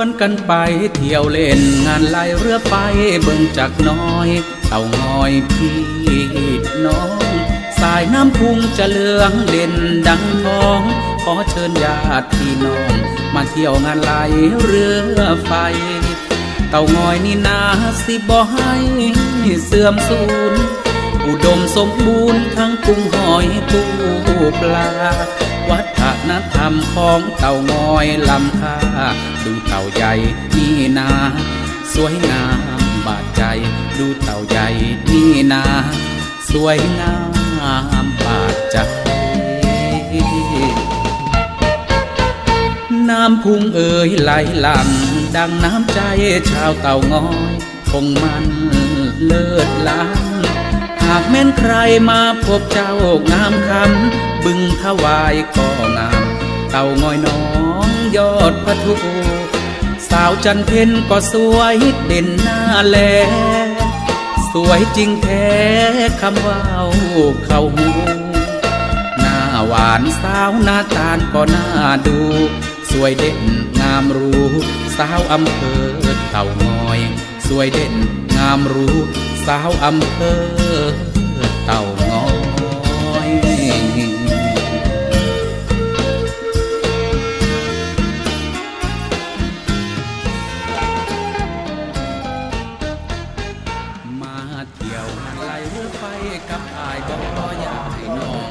วนกันไปเที่ยวเล่นงานไหลเรือไฟเบิ่งจากน้อย เต่างอยพี่น้อง สายน้ำพุงจะเลืองเด่นดังทอง ขอเชิญญาติพี่น้อง มาเที่ยวงานไหลเรือไฟ เต่างอยนี่นาสิบ่ให้เสื่อมสูญอุดมสมบูรณ์ทั้งกุ้งหอยปูปลา วัฒนธรรมของเต่างอยลำค่าดูเต่าใหญ่นี่นา สวยงามบาดใจ ดูเต่าใหญ่นี่นา สวยงามบาดใจน้ำพุงเอ่ยไหลหลั่งดังน้ำใจชาวเต่างอย คงมันเลิศล้ำากแม่นใครมาพบเจ้างามคำบึงถวายก็งาม เต่างอยน้องยอดพระทูสาวจันเพ็นก็สวยเด่นหน้าแล สวยจริงแท้คำว่าเข้าหูหน้าหวานสาวหน้าตาลก็น่าดู สวยเด่นงามรู้ สาวอำเภอเต่างอย สวยเด่นงามรู้ สาวอำเภอเต่างอยมาเที่ยวงานไหลเรือไฟกับอายบ่อยากให้น้อง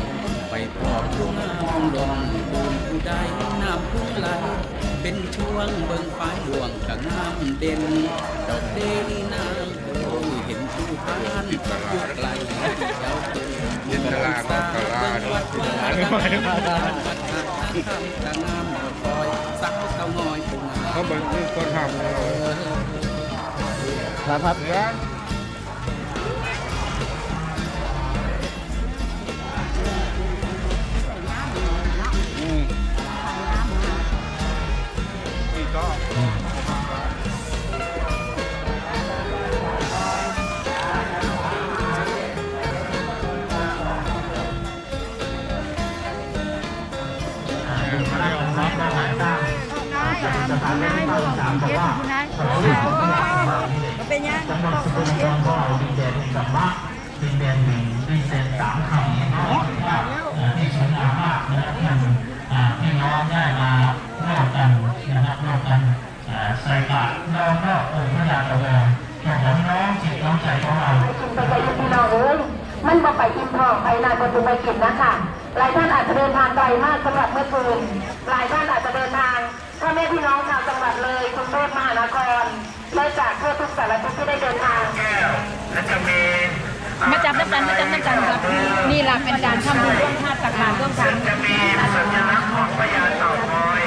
ไปพบผู้งามดองบูมผู้ใดน้ำผู้ไหลเป็นช่วงเบิ่งฟ้าดวงกะงามเด่นดอกเดนี่นา ติดตลาดยินตลาก็กะลาดผู้งามวัดนาคำตะงามบ่คอยสาวเตางอยผู้งาดเขาเบิ่งคือคนทำเลยครับครับ ทองไปนานบนตุไปกินนะคะหลายท่านอาจจะเดินทางไกลมากสำหรับเมื่อคืนหลายท่านอาจจะเดินทางพ่อแม่พี่น้องชาวจังหวัดเลยกรุงเทพมหานครและจากทั่วทุกสารทิศที่ได้เดินทางและจะมีมาจับน้ำกันมาจับน้ำกันครับนี่แหละเป็นการทำบุญร่วมชาติตักบาตรร่วมกันจะมีสัญลักษณ์ของพระยาเต่างอย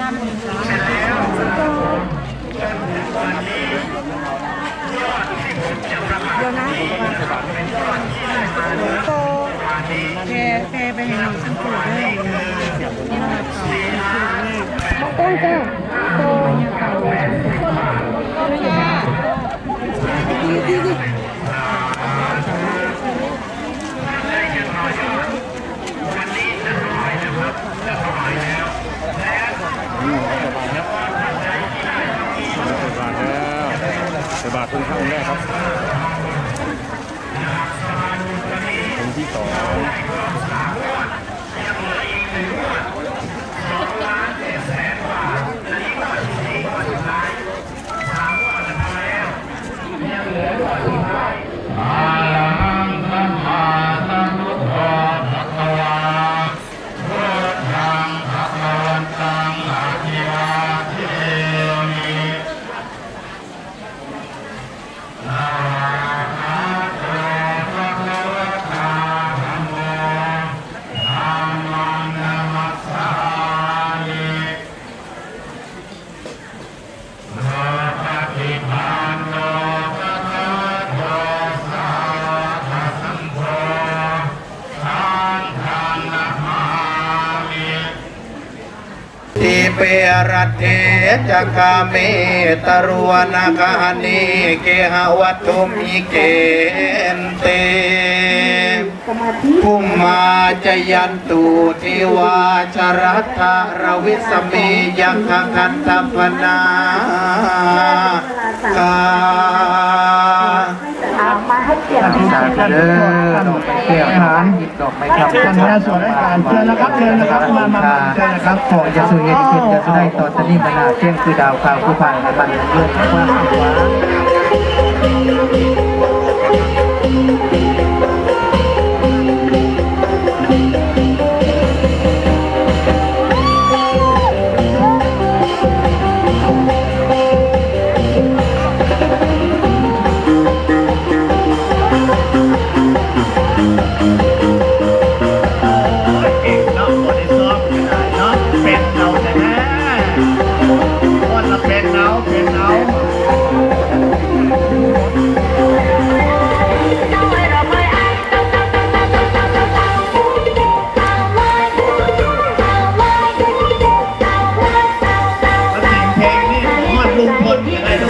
งามบุญเสร็จแล้ว ส่บาทแล้วใส่บาทตรกครับตรงที่สอง รตเทจักาเมตรวนาคานิเกหวัตุมิเกนเตภูมมาจยันตุทิวาชรัตถะรวิสเมยังคคันตพนาคา เอามาให้เกียรติสาธุเด้อดอกไม้แก้วฐานดอกไม้ครับท่านหัวหน้าส่วนราชการเชิญนะครับเชิญนะครับมามามาเชิญนะครับขอจะสุเยติเกิดจะสุได้ต่อตะนี่บรรดาเช่นคือดาวข่าวผู้ผ่านในบันเรื่องว่า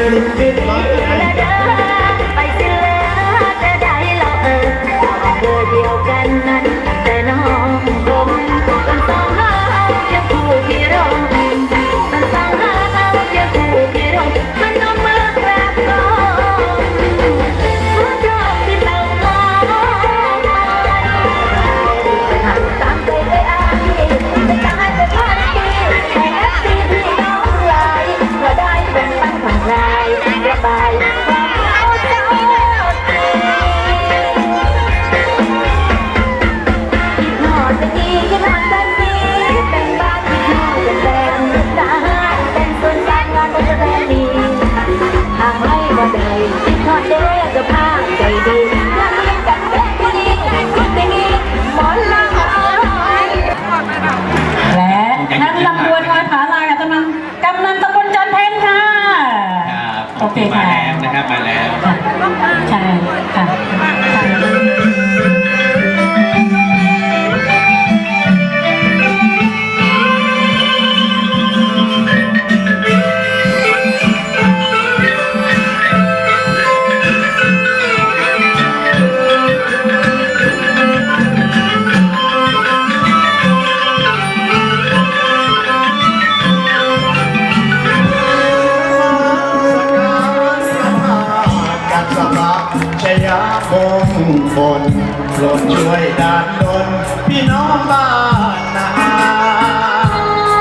ล บาย โปรดช่วยดานดลพี่น้องบ้านนา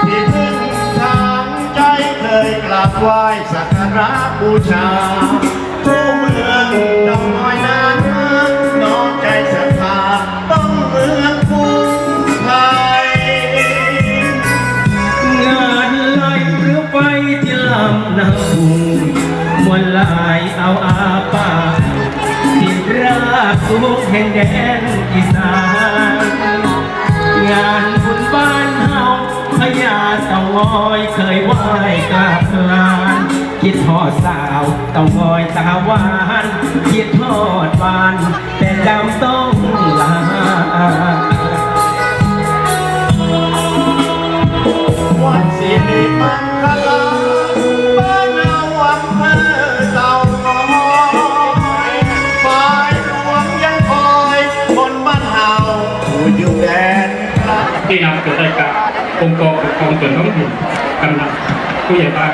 ที่พึ่งทางใจเคยกราบไหว้สักการะบูชาผู้เมืองดอกน้อยนั้นน้องใจศรัทธาต้องเมืองภูไทยงานไหลเรือไฟที่ลำน้ำพุมวลลายเอาอาปากที่ ราบสุขแห่งแดนอีสาน งานบุญบ้านเฮาพญาเต่างอยเคยไหว้กราบลานคิดทอดสาวเต่างอยตาหวานคิดทอดบาน แต่จำต้องลาวันสิริมังคลา องค์กองส่วนท้องถิ่นกำนันผู้ใหญ่บ้าน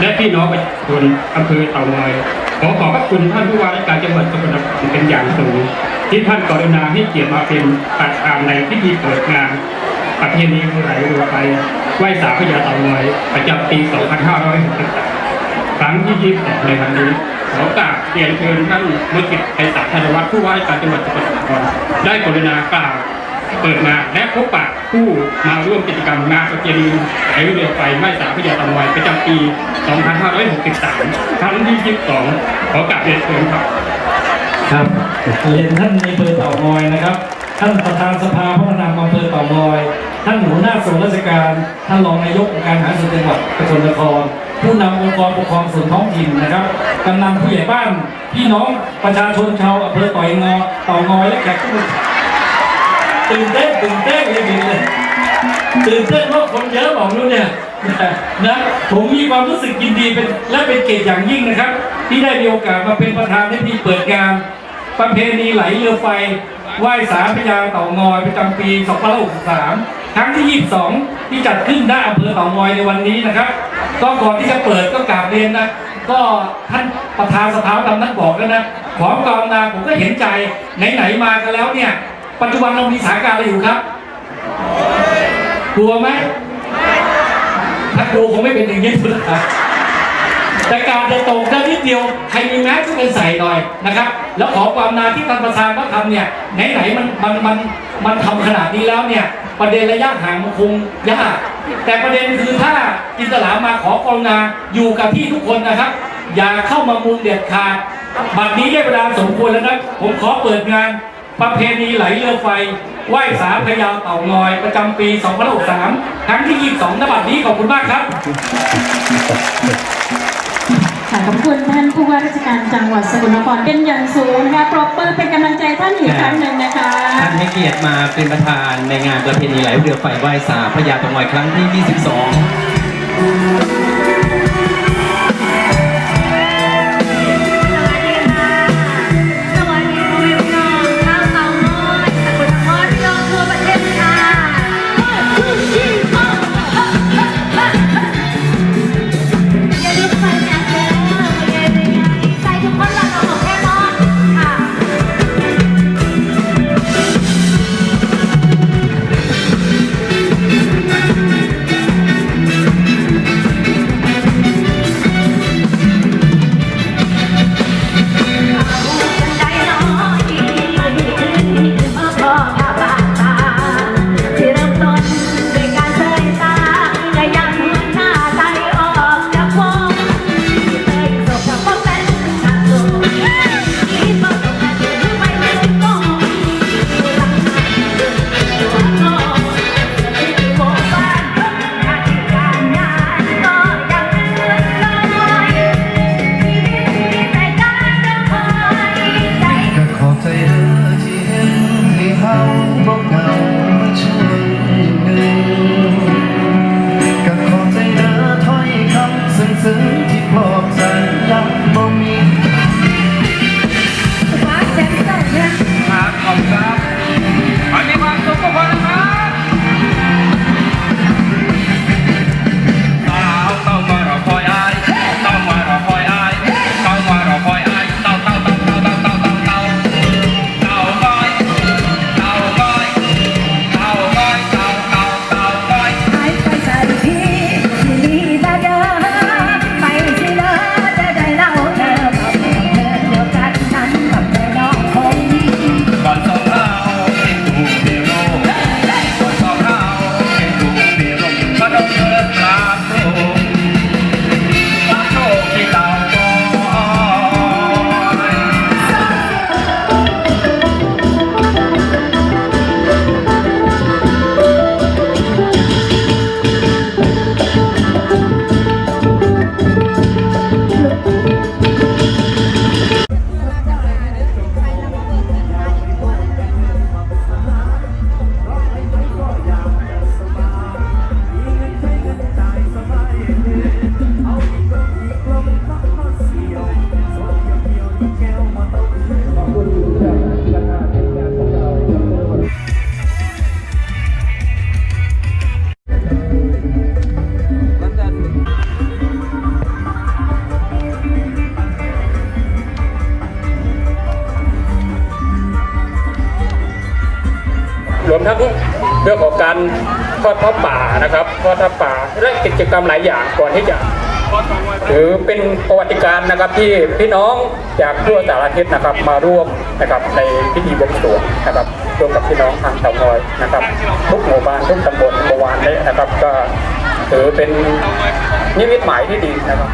และพี่น้องประชาชนอำเภอเต่างอยขอขอบพระคุณท่านผู้ว่าราชการจังหวัดสกลนครเป็นอย่างสูง ที่ท่านกรุณาให้เกียรติมาเป็นประธานในพิธีเปิดงานประเพณีไหลเรือไฟไหว้สาพญาเต่างอยประจำปี 2563ครั้งที่ 22 ในวันนี้ขอกราบเรียนเชิญท่านมุกิจไพศาลธนวัฒน์ผู้ว่าราชการจังหวัดสกลนครได้กรุณากล่าวเปิดมาและพบปะ ผู้มาร่วมกิจกรรมงานประเพณีไหลเรือไฟไหว้สาพญาต่างอยประจำปี 2563 ครั้งที่ 22 ขอกราบเรียนเชิญครับ ครับเรียนท่านในเภอเต่างอยนะครับ ท่านประธานสภาพัฒนาอำเภอเต่างอย ท่านหัวหน้าส่วนราชการ ท่านรองนายกองค์การหาส่วนจังหวัดสกลนครผู้นำองค์กรปกครองส่วนท้องถิ่นนะครับกำนันผู้ใหญ่บ้าน พี่น้องประชาชนชาวอำเภอต่อยงอเต่างอยและแขกผู้ ตื่นเต้นตื่นเต้นเลยดีเลยตื่นเต้นเพราะคนเยอะบอกนู้นเนี่ยนะผมมีความรู้สึกยินดีเป็นและเป็นเกียรติอย่างยิ่งนะครับ ที่ได้มีโอกาสมาเป็นประธานในพิธีเปิดงานประเพณีไหลเรือไฟไหว้สาพญาเต่างอยประจำปี 2563 ครั้งที่ 22 ที่จัดขึ้นหน้าอำเภอเต่างอยในวันนี้นะครับ ก็ก่อนที่จะเปิดก็กราบเรียนนะ ก็ท่านประธานสภาทำท่านบอกแล้วนะ ขอกรนาผมก็เห็นใจไหนๆมากันแล้วเนี่ย ปัจจุบันเรามีสถานการณ์อะไรอยู่ครับ กลัวไหมถ้ากลัวคงไม่เป็นอย่างนี้สุดนะแต่การจะตกได้นิดเดียว ใครมีแมสก็ไปใส่หน่อยนะครับ แล้วขอความนาที่ท่านประธานเขาทำเนี่ย ไหนๆมันมันมันมันทำขนาดนี้แล้วเนี่ย ประเด็นระยะห่างมันคงยาก แต่ประเด็นคือถ้าอินตลามาขอกรุณาอยู่กับที่ทุกคนนะครับ อย่าเข้ามามุงเด็ดขาดบัดนี้ได้เวลาสมควรแล้วนะ ผมขอเปิดงาน ประเพณีไหลเรือไฟไหว้สาพญาเต่างอย ประจำปี 2563ครั้งที่ 22นบัดนี้ขอบคุณมากครับค่ะขอบคุณท่านผู้ว่าราชการจังหวัดสกลนครเป็นอย่างสูงนะคะปรบมือเป็นกำลังใจท่านอีกครั้งหนึ่งนะคะ ท่านให้เกียรติมาเป็นประธานในงานประเพณีไหลเรือไฟไหว้สาพญาตะงอยครั้งที่ 22 ทอดผ้าป่านะครับทอดผ้าป่าและกิจกรรมหลายอย่างก่อนที่จะถือเป็นประวัติการนะครับที่พี่น้องจากทั่วสารทิศนะครับมาร่วมนะครับในพิธีบวงสรวงนะครับร่วมกับพี่น้องทางเตางอยนะครับ ทุกหมู่บ้านทุกตำบลเมื่อวานนี้นะครับ ก็ถือเป็นนิมิตหมายที่ดีนะครับ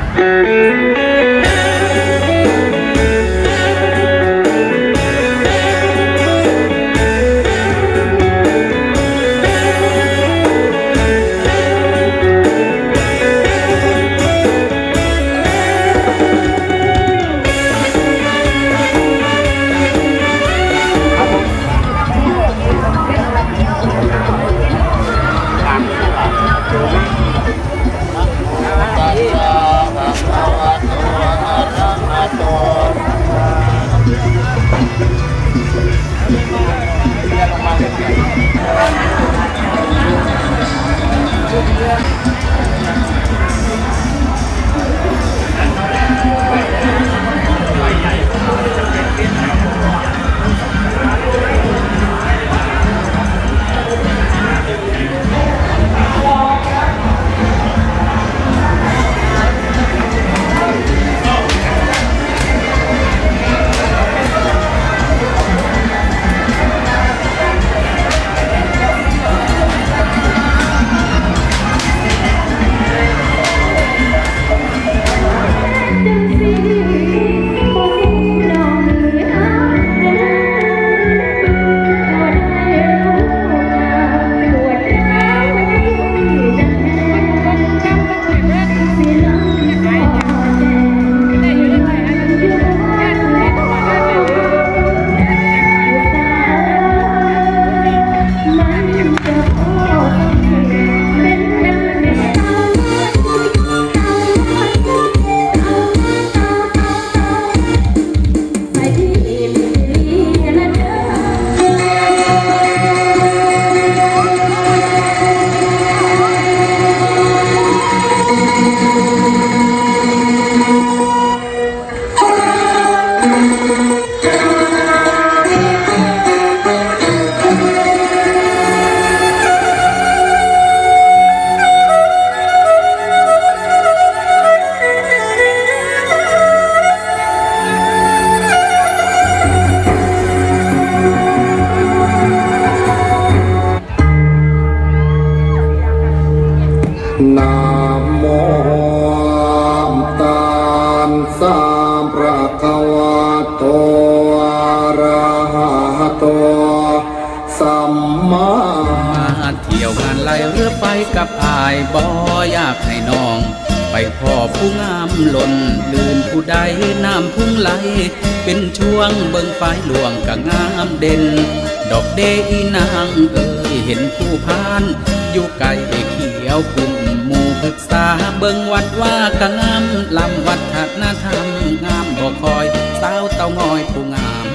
สัมมามาเที่ยวงานไลเรือไปกับอายบ่อยากให้น้อง ไปพ่อผู้งามหล่นลื่นผู้ใดน้ำพุ่งไหล เป็นช่วงเบิ่งไฟหลวงกะงามเด่น ดอกเดอีนางเอ่ยเห็นผู้พาน อยู่ไกลเขียวกลุ่มหมู่ปรึกษาเบิ่งวัดว่ากะงามลำวัฒนธรรมงามบ่คอยสาวเต้างอยผู้งาม